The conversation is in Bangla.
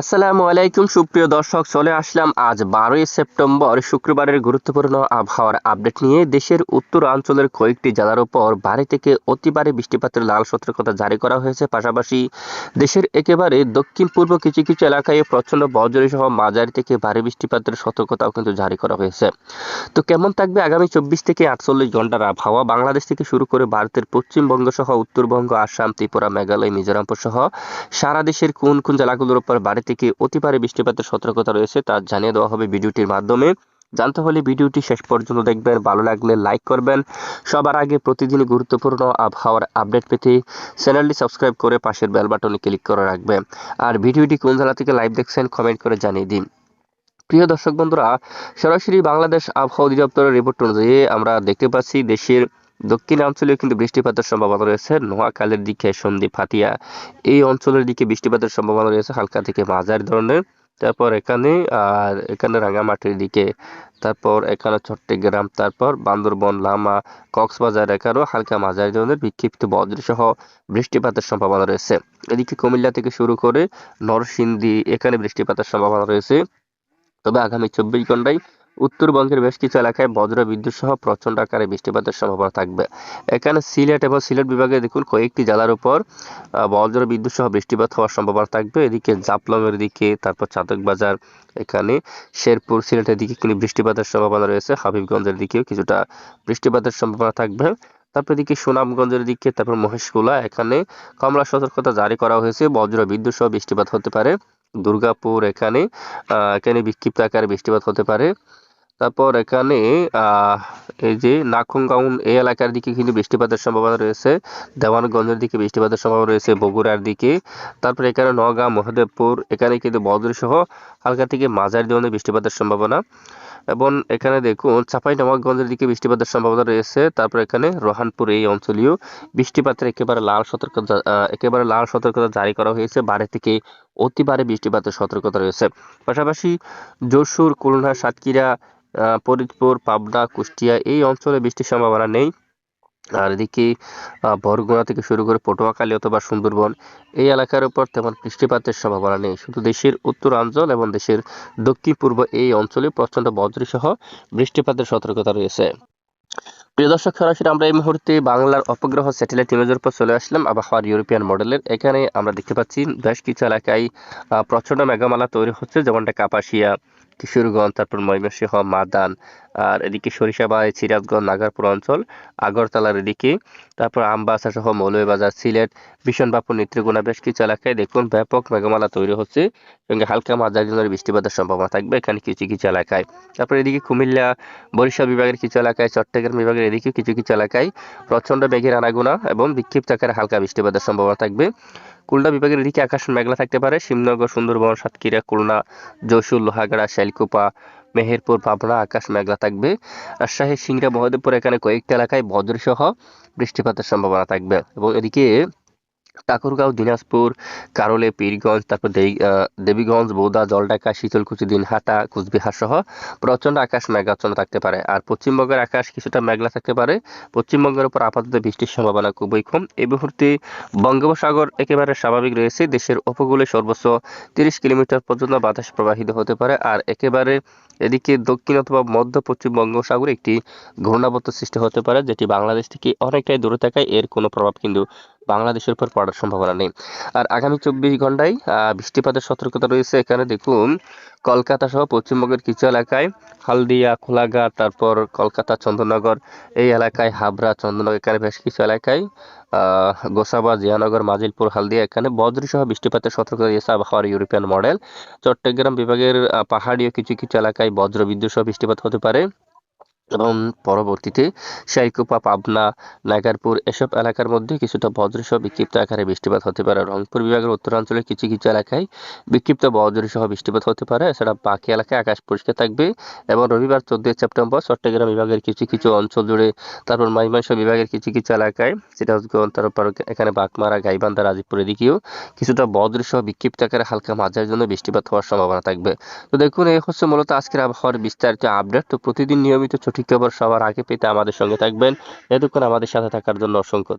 আসসালামু আলাইকুম, সুপ্রিয় দর্শক, চলে আসলাম আজ বারোই সেপ্টেম্বর, শুক্রবারের গুরুত্বপূর্ণ আবহাওয়ার আপডেট নিয়ে দেশের উত্তরাঞ্চলের কয়েকটি জেলার উপর ভারী থেকে অতি ভারী বৃষ্টিপাতের লাল সতর্কতা জারি করা হয়েছে। পাশাপাশি দেশের একেবারে দক্ষিণ পূর্ব কিছু কিছু এলাকায় প্রচণ্ড বজ্রী সহ মাঝারি থেকে ভারী বৃষ্টিপাতের সতর্কতাও কিন্তু জারি করা হয়েছে। তো কেমন থাকবে আগামী চব্বিশ থেকে আটচল্লিশ ঘণ্টার আবহাওয়া? বাংলাদেশ থেকে শুরু করে ভারতের পশ্চিমবঙ্গ সহ উত্তরবঙ্গ, আসাম, ত্রিপুরা, মেঘালয় মিজোরামপুর সহ সারা দেশের কোন কোন জেলাগুলোর উপর ভারী থেকে অতি ভারী বৃষ্টিপাতের সতর্কতা রয়েছে তা জানিয়ে দেওয়া হবে ভিডিওটির মাধ্যমে। জানতে হলে ভিডিওটি শেষ পর্যন্ত দেখবেন, ভালো লাগলে লাইক করবেন। সবার আগে প্রতিদিন গুরুত্বপূর্ণ আবহাওয়ার আপডেট পেতে চ্যানেলটি সাবস্ক্রাইব করে পাশের বেল বাটনে ক্লিক করে রাখবেন। আর ভিডিওটি কোন জেলা থেকে লাইভ দেখছেন কমেন্ট করে জানিয়ে দিন। প্রিয় দর্শক বন্ধুরা, সরাসরি বাংলাদেশ আবহাওয়া অধিদপ্তরের রিপোর্ট অনুযায়ী আমরা দেখতে পাচ্ছি দেশের দক্ষিণাঞ্চলে কিন্তু বৃষ্টিপাতের সম্ভাবনা রয়েছে। নোয়াখালীর দিকে সন্দ্বীপ, হাতিয়া, এই অঞ্চলের দিকে বৃষ্টিপাতের সম্ভাবনা রয়েছে হালকা থেকে মাঝারি ধরনের। তারপর এখানে, আর এখানে রাঙামাটির দিকে, তারপর এখানে চট্টগ্রাম, তারপর বান্দরবন, লামা, কক্সবাজার এখানেও হালকা মাঝারি ধরনের বিক্ষিপ্ত বজ্রসহ বৃষ্টিপাতের সম্ভাবনা রয়েছে। এদিকে কুমিল্লা থেকে শুরু করে নরসিংদী এখানে বৃষ্টিপাতের সম্ভাবনা রয়েছে। তবে আগামী চব্বিশ ঘন্টায় উত্তরবঙ্গের বেশ কিছু এলাকায় বজ্র বিদ্যুৎ সহ প্রচণ্ড আকারে বৃষ্টিপাতের সম্ভাবনা থাকবে। এখানে সিলেট এবং সিলেট বিভাগে দেখুন, কয়েকটি জেলার উপর বজ্র বিদ্যুৎ সহ বৃষ্টিপাত হওয়ার সম্ভাবনা থাকবে। এদিকে জাপলংয়ের দিকে, তারপর চাতক বাজার এখানে শেরপুর, সিলেটের দিকে কিন্তু বৃষ্টিপাতের সম্ভাবনা রয়েছে। হাবিবগঞ্জের দিকেও কিছুটা বৃষ্টিপাতের সম্ভাবনা থাকবে। তারপর এদিকে সুনামগঞ্জের দিকে, তারপর মহেশকুলা, এখানে কমলা সতর্কতা জারি করা হয়েছে। বজ্র বিদ্যুৎ সহ বৃষ্টিপাত হতে পারে। দুর্গাপুর, এখানে এখানে বিক্ষিপ্ত আকারে বৃষ্টিপাত হতে পারে। তারপর এখানে এই যে নাখুঙ্গাউন এই এলাকার দিকে কিন্তু বৃষ্টিপাতের সম্ভাবনা রয়েছে, দেওয়ানগঞ্জের দিকে বৃষ্টিপাতের সম্ভাবনা রয়েছে, বগুড়ার দিকে। তারপর এখানে নওগাঁ মহাদেবপুর, এখানে কিন্তু বদরসহ সহ হালকা থেকে মাঝারি ধরনের বৃষ্টিপাতের সম্ভাবনা। এবং এখানে দেখুন, চাঁপাইনবাবগঞ্জের দিকে বৃষ্টিপাতের সম্ভাবনা রয়েছে। তারপর এখানে রোহানপুর এই অঞ্চলীয় বৃষ্টিপাতের একেবারে লাল সতর্কতা একেবারে লাল সতর্কতা জারি করা হয়েছে। বাড়ি থেকে অতি বৃষ্টিপাতের সতর্কতা রয়েছে। পাশাপাশি যশোর, খুলনা, সাতক্ষীরা ফরিদপুর, পাবনা, কুষ্টিয়া এই অঞ্চলে বৃষ্টির সম্ভাবনা নেই। আর এদিকে বরগুনা থেকে শুরু করে পটুয়াখালী অথবা সুন্দরবন, এই এলাকার উপর তেমন বৃষ্টিপাতের সম্ভাবনা নেই। শুধু দেশের উত্তরাঞ্চল এবং দেশের দক্ষিণ পূর্ব এই অঞ্চলে প্রচণ্ড বজ্রী সহ বৃষ্টিপাতের সতর্কতা রয়েছে। প্রিয় দর্শক, সরাসরি আমরা এই মুহূর্তে বাংলার অপগ্রহ স্যাটেলাইট ইমেজের উপর চলে আসলাম আবহাওয়ার ইউরোপিয়ান মডেলের। এখানে আমরা দেখতে পাচ্ছি, বেশ কিছু এলাকায় প্রচণ্ড মেঘমালা তৈরি হচ্ছে, যেমনটা কাপাসিয়া। কিশোরগঞ্জ, তারপর ময়মনসিংহ, মাদান, আর এদিকে সরিষাবাড়ি সিরাজগঞ্জ, নাগারপুর অঞ্চল, আগরতলার এদিকে। তারপর আমবাসা সহ মৌলভীবাজার, সিলেট বিশনবাপুর নেত্রকোনা বেশ কিছু এলাকায় দেখুন ব্যাপক মেঘমালা তৈরি হচ্ছে সঙ্গে হালকা মাঝারি ধরনের বৃষ্টিপাতের সম্ভাবনা থাকবে এখানে কিছু কিছু এলাকায়। তারপর এদিকে কুমিল্লা, বরিশাল বিভাগের কিছু এলাকায়, চট্টগ্রাম বিভাগের এদিকে কিছু কিছু এলাকায় প্রচণ্ড বেগের আনাগোনা এবং বিক্ষিপ্ত আকারে হালকা বৃষ্টিপাতের সম্ভাবনা থাকবে। খুলনা বিভাগের এদিকে আকাশ মেঘলা থাকতে পারে। শিবনগর, সুন্দরবন, সাতক্ষীরা, খুলনা, যশোর, লোহাগাড়া শাইলকুপা মেহেরপুর পাবনা আকাশ মেঘলা থাকবে। রাজশাহী, সিংড়া, মহাদেবপুর এখানে কয়েকটি এলাকায় বজ্রসহ বৃষ্টিপাতের সম্ভাবনা থাকবে। এবং এদিকে ঠাকুরগাঁও দিনাজপুর, কারলে, পীরগঞ্জ, তারপর দেবীগঞ্জ, বৌদা, জলঢাকা, শীতলকুচি, দিনহাটা কুচবিহার সহ প্রচণ্ড আকাশ মেঘাচ্ছন্ন থাকতে পারে। আর পশ্চিমবঙ্গের আকাশ কিছুটা মেঘলা থাকতে পারে। পশ্চিমবঙ্গের উপর আপাতত বৃষ্টির সম্ভাবনা খুবই কম। এই মুহূর্তে বঙ্গোপসাগর একেবারে স্বাভাবিক রয়েছে। দেশের উপকূলে সর্বোচ্চ তিরিশ কিলোমিটার পর্যন্ত বাতাস প্রবাহিত হতে পারে। আর একেবারে এদিকে দক্ষিণ অথবা মধ্য পশ্চিম বঙ্গোপসাগরে একটি ঘূর্ণাবর্ত সৃষ্টি হতে পারে, যেটি বাংলাদেশ থেকে অনেকটাই দূরে থাকায় এর কোনো প্রভাব কিন্তু বাংলাদেশের উপর পড়ার সম্ভাবনা নেই। আর আগামী চব্বিশ ঘন্টায় বৃষ্টিপাতের সতর্কতা রয়েছে এখানে। দেখুন কলকাতা সহ পশ্চিমবঙ্গের কিছু এলাকায়, হালদিয়া খোলাঘাট তারপর কলকাতা চন্দ্রনগর এই এলাকায় হাবড়া চন্দ্রনগর এখানে বেশ কিছু এলাকায় গোসাবা, জিয়ানগর, মাজিলপুর, হালদিয়া, এখানে বজ্রী সহ বৃষ্টিপাতের সতর্কতা দিয়েছে আবহাওয়ার ইউরোপিয়ান মডেল। চট্টগ্রাম বিভাগের পাহাড়ীয় কিছু কিছু এলাকায় বজ্র বিদ্যুৎ সহ বৃষ্টিপাত হতে পারে। এবং পরবর্তীতে শাইকুপা, পাবনা, নাগারপুর এসব এলাকার মধ্যে কিছুটা বজ্রসহ বিক্ষিপ্ত আকারে বৃষ্টিপাত হতে পারে। রংপুর বিভাগের উত্তরাঞ্চলের কিছু কিছু এলাকায় বিক্ষিপ্ত বজ্রসহ বৃষ্টিপাত হতে পারে। এছাড়া বাকি এলাকায় আকাশ পরিষ্কার থাকবে এবং রবিবার চোদ্দই সেপ্টেম্বর চট্টগ্রাম বিভাগের কিছু কিছু অঞ্চল জুড়ে, তারপর মাইমাংস বিভাগের কিছু কিছু এলাকায় সিরাজগঞ্জ, তারপর এখানে বাঘমারা গাইবান্ধা, রাজীবপুর এদিকেও কিছুটা বজ্রসহ বিক্ষিপ্ত আকারে হালকা মাঝারির জন্য বৃষ্টিপাত হওয়ার সম্ভাবনা থাকবে। তো দেখুন, এই হচ্ছে মূলত আজকের আবহাওয়ার বিস্তারিত আপডেট। তো প্রতিদিন নিয়মিত সঠিক খবর সবার আগে পেতে আমাদের সঙ্গে থাকবেন। এতক্ষণ আমাদের সাথে থাকার জন্য অসংখ্য